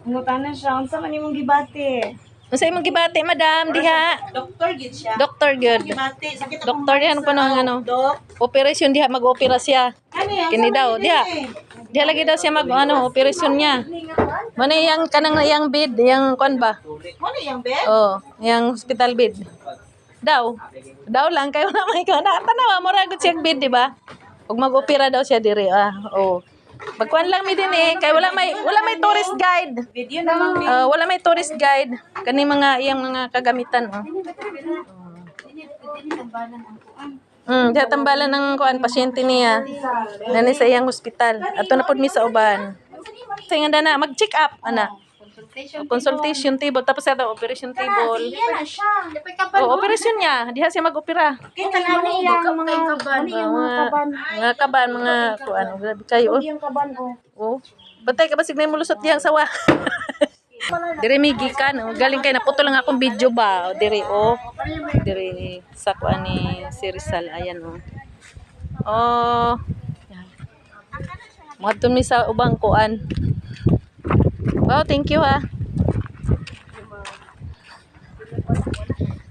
Ngutanan siya, unsa man imong gibati? Unsa imong gibati, madam, diha? Doktor gid siya. Doktor gyud. Gibati, sakit Doktor yan pa nang ano. Dok. Operasyon diha mag-opera siya. Kini daw, diha. Diha lagi daw siya mag ano, operasyon niya. Mano yang kanang yang bed, yang kuan ba? Ano yung bed? Oh, yang hospital bed. Daw. Daw lang kayo na may kana. Tanawa mo ra gud siya bed, di ba? Pag mag-opera daw siya diri. Ah, oh. Magkuan lang mi din eh, kay wala may wala may tourist guide. Video naman. Ah, wala may tourist guide. Kani mga iyang mga kagamitan oh. Hmm, diha tambalan ng kuan pasyente niya. Nani sa iyang ospital. Ato na pud mi sa uban. Tingnan na mag-check up ana. Consultation table tapos sa operation table. Yan na siya. Oh, operasyon niya. Diha siya mag-opera. Kita na mo yung mga kaban. Mga, mga kaban, mga kuan, grabe kayo. Oh. Yung kaban oh. Oh. Bantay ka ba signay mo lusot diyang sawa? Dire may gikan, oh. galing kay naputo lang akong video ba. Oh, dire oh. Dire sa kuan ni si Rizal ayan oh. Oh. Mga mi sa ubang kuan. Oh, thank you ha.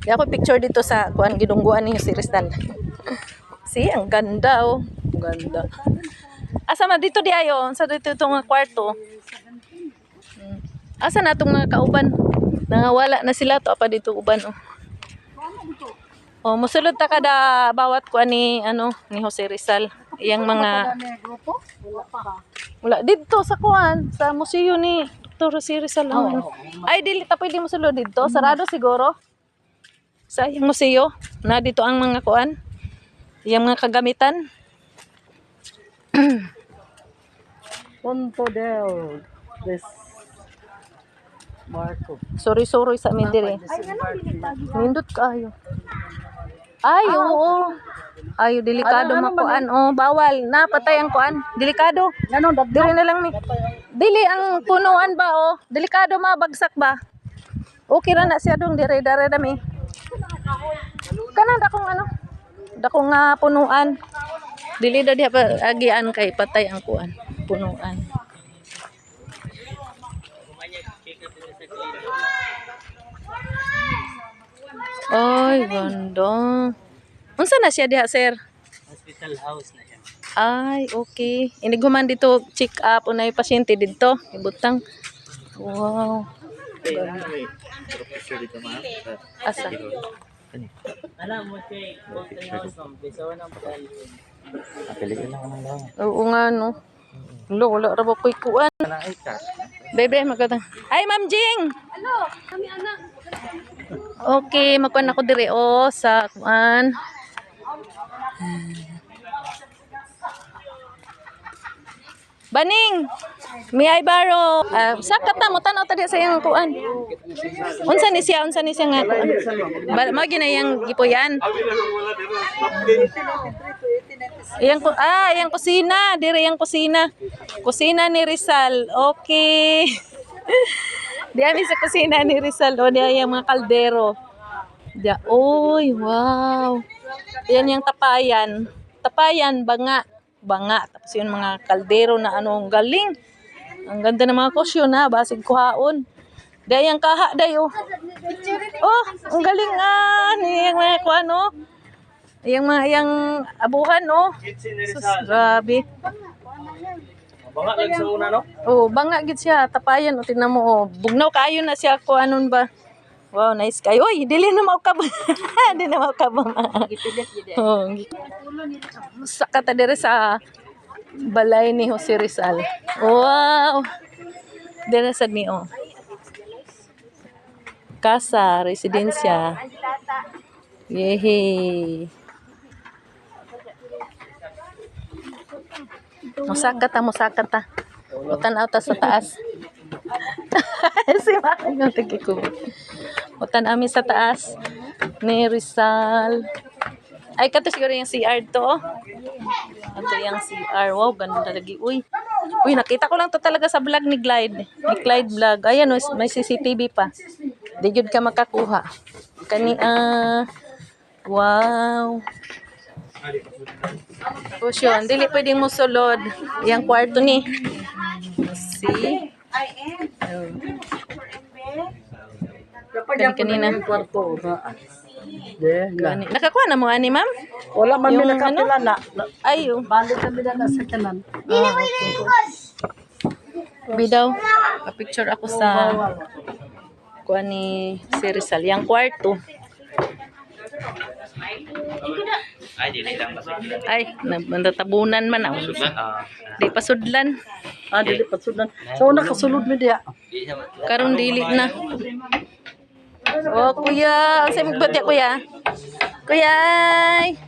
Di ako picture dito sa kuan gidungguan ni si Rizal. See, ang ganda oh. Ang ganda. Asa man dito di ayo? Sa dito itong kwarto. Hmm. Asa na itong kauban? Nangawala na sila to apa dito uban oh. Oh, musulod ta kada bawat ko ni ano ni Jose Rizal. Iyang mga grupo? Wala pa. wala dito sa kuan sa museo ni Dr. Jose Rizal. Oh, Ay dili ta pwede musulod dito, sarado siguro. Sa iyang museo na dito ang mga kuan. Iyang mga kagamitan. Punto del. This. Marco. Sorry, sorry sa amin dire. Nindot kayo. Ay, oo. Ay, delikado Ano, ano makuan. Oh, bawal. Na, patay ang kuan. Delikado. Dad. Dili na lang ni. Dili ang punuan ba, oh. Delikado mabagsak ba? Okay ra na siya dong dire dare dami. Kanan dakong ano? Dakong nga punuan. Dili daw diha agian kay patay ang kuan. Punuan. Ay, ganda. Unsa na siya diha, sir? Hospital house na. Ay, okay. Iniguman dito check up unay pasyente dito. Ibutang. Wow. Asa? Alam mo siya, hospital house ma'am. Bisa ng pagkain. Apelido lang naman lang. Oo nga no. Lo, wala ra ba ko'y kuan. Bebe, magkata. Ay, Ma'am Jing! Hello, kami anak. Okay, magkuan ako dire o sa kuan. Baning! May I borrow? Uh, sakat na mo tanaw tadi sa iyang kuan. Unsa ni siya? Unsa ni siya nga kuan? Ba, mao gina iyang gipuyan. Iyang ku- ah, iyang kusina, dire iyang kusina. Kusina ni Rizal. Okay. Di ami sa kusina ni Rizal, o di yung mga kaldero. Di, oy, wow. Yan yung tapayan. Tapayan, banga. Banga. Tapos yung mga kaldero na ano, ang galing. Ang ganda ng mga kusyon ha, basig kuhaon. Di yung kaha, day oh. Oh, ang galing ah. Yung mga kuha, no? Yung mga, yung abuhan, no? Sus, grabe. Baka lang sa una no? Oh, banga gid siya, tapayan o tingnan mo oh. Bugnaw kaayo na siya ko anon ba. Wow, nice kayo. Oy, dili na mao ka dili na mao ka ba? oh. Saka ta dire sa balay ni Jose Rizal. Wow. Dire sa ni oh. Casa, residensya. Yehey. Musaka ta, musaka ta. Utan ta sa taas. si Maki ng tigiko. Utan amin sa taas. Ni Rizal. Ay, kato siguro yung CR to. oh. Ito yung CR. Wow, ganda lagi. Uy. Uy, nakita ko lang to talaga sa vlog ni Glide. Ni Clyde vlog. Ayan, oh, may CCTV pa. Di yun ka makakuha. Kani, ah, wow. Tapos yun, dili pwedeng mo sulod. Yang kwarto ni. See? Kapag Kan- ako kanina. kwarto. Na. De, na. Nakakuha na mo ani ma'am? Wala man Yung yung ano? nakapila na. Ay. Balik kami na sa kanan. Ah, okay. Bidaw, picture ako sa kuha ni si Rizal. Yang kwarto. Ay, di lang kasi. Ay, natabunan man ako. Ah, Di pa sudlan. Ah, dili pa sudan. So, nakasulod mi diya. di Karon dili na. Oh, kuya. Ang sa'yo magbatya, kuya. Kuya.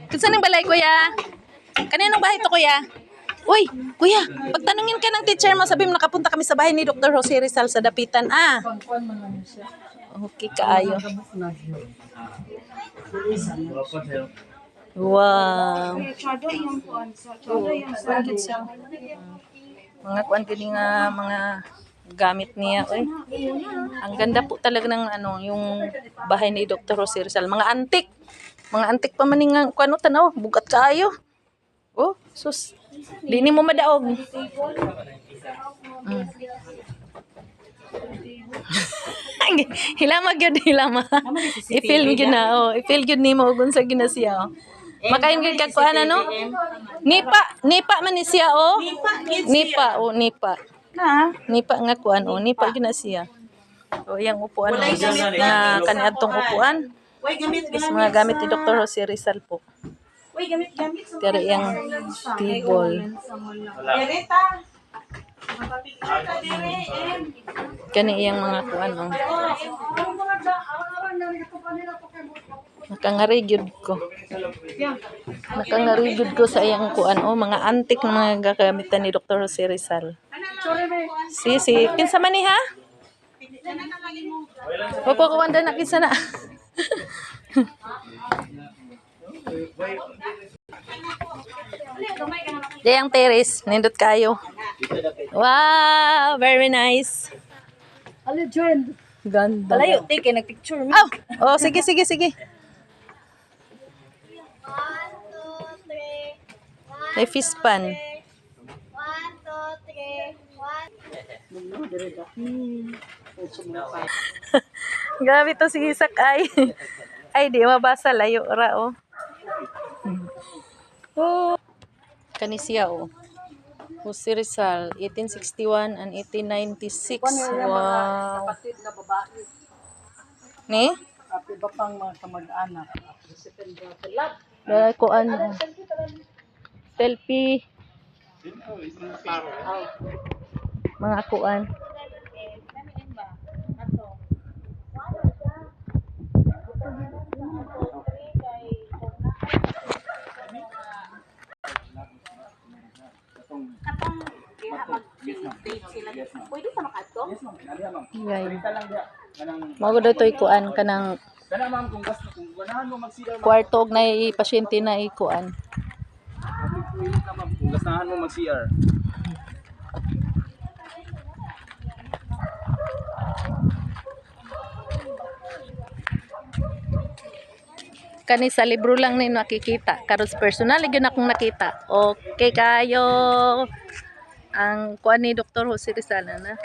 Kung saan ang balay, kuya? Kaninong bahay to, kuya? Uy, kuya, pagtanungin ka ng teacher mo, sabi mo nakapunta kami sa bahay ni Dr. Jose Rizal sa Dapitan. Ah, okay, kaayo. Wow. Mga kuan kini nga mga gamit niya, oy. Ang ganda po talaga ng ano, yung bahay ni Dr. Jose Rizal. Mga antik. Mga antik pa man nga kuan tanaw, bugat kaayo. Oh, sus. Dini mo madaog. Mm. hilama gyud hilama. I-feel gyud na oh, i-feel gyud nimo ug unsa ginasiya oh. Makain gyud kag kuan ano? Nipa, nipa man ni siya oh. Nipa, oh, nipa. Na. Nipa nga kuan oh, nipa gyud na siya. O iyang upuan oh, nga kaniadtong upuan. Is mga gamit ni Dr. Jose Rizal po. Uy, gamit, gamit. Pero iyang table. Ereta. Mapapicture ka dire, em. Kani iyang mga kuan oh. Nakangarigyod ko. Nakangarigyod ko sa iyang kuan oh, mga antik na mga gagamitan ni Dr. Jose Rizal. Si, si, kinsa man ni ha? Huwag ko kawanda na kinsa na. Dayang terrace, nindot kayo. Wow, very nice. Ali, join. Ganda. Malayo, take, nagpicture mi. Oh, oh, sige, sige, sige. May fish pan. Grabe to si Isak ay. Ay, di mabasa layo ra oh. Oh. Kani siya oh. Jose Rizal, 1861 and 1896. Wow. Kapatid na babae. Ni? At iba pang mga kamag-anak. Dahil ko ano. Selfie. Mga kuan. Ngay. Mago daw to'y kuan kanang Kana ma'am kung gusto kung ganahan mo mag-CR kwarto og na pasyente na ikuan. kung gustahan mo mag-CR. Kani sa libro lang ni nakikita. Karos personal gyud akong nakita. Okay kayo. Ang kuan ni Dr. Jose Rizal na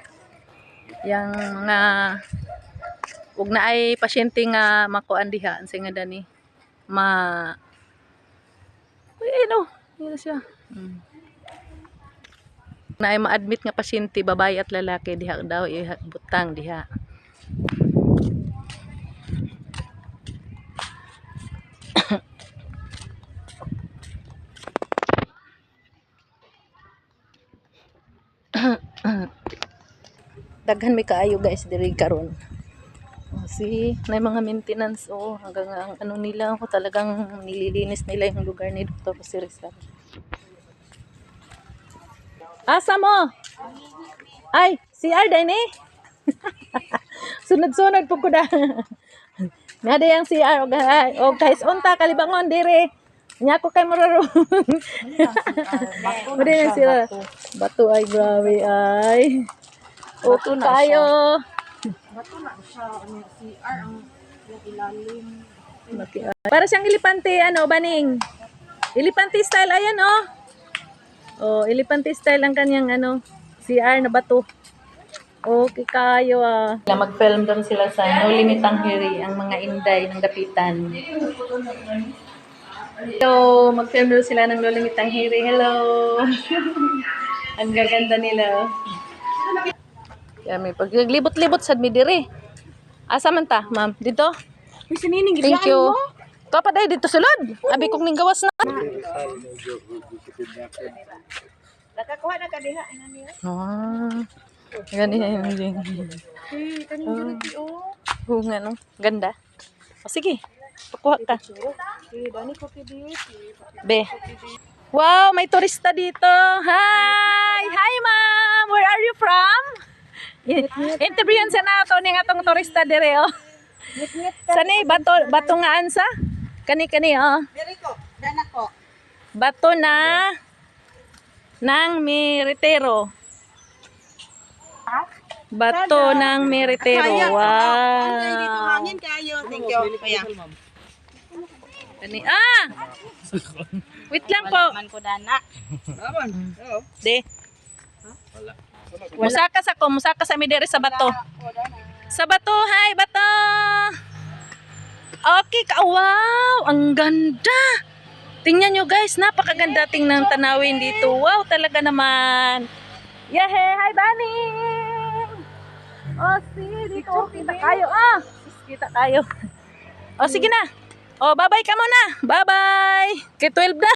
yang mga ug na ay pasyente nga makuan diha ang nga dani. Ma Uy, ano? Yun siya. Mm. na ay ma-admit nga pasyente babae at lalaki diha daw butang diha daghan may kaayo guys diri karon. Oh, see na mga maintenance oh hanggang ang ano nila oh, talagang nililinis nila yung lugar ni Dr. Jose Rizal. Asa mo? Ay si Arda ni sunod-sunod po ko da nga yang CR og og guys unta kalibangon dire nya ko kay mararo. Mudi na sila. bato ay grabe ay. Bato na tayo. Maki- Para siyang ilipante, ano, baning. Ilipante style, ayan, oh. Oh, ilipante style ang kanyang, ano, CR na bato. Okay kayo ah. Mag-film doon sila sa No Limit ang Hiri, ang mga inday ng dapitan. Hello, mag-film doon sila ng No Limit ang Hiri. Hello. ang gaganda nila. Kaya may paglibot-libot sa midiri. Asa man ta, ma'am? Dito? Uy, sinining, Thank you. Ito pa dahil dito sulod. Abi kong ning gawas na. Nakakuha na ka diha. Ano niya? Ah. Gani yan. Eh, kanina oh. Oo nga no. Ganda. O sige. Pakuha ka. Eh. Be. Wow, may turista dito. Hi! Hi, ma'am! Where are you from? Interviewan sa nato ni atong turista dire oh. Sani bato bato nga ansa? Kani kani oh. Bato na ng Meritero. Bato ng Meritero. Wow. Hangin kayo. Thank you. Kaya. Kani ah. Wait lang po. Man ko dana. De. Musakas ako, musakas kami dere sa bato. Sa bato, hi bato. Okay ka, wow, ang ganda. Tingnan nyo guys, napakaganda tingnan tanawin dito. Wow, talaga naman. Yahe, hi Bunny. Oh, see, dito, kita kayo. Ah, kita kayo. Oh, sige na. Oh, bye-bye ka muna. Bye-bye. Kay 12 na.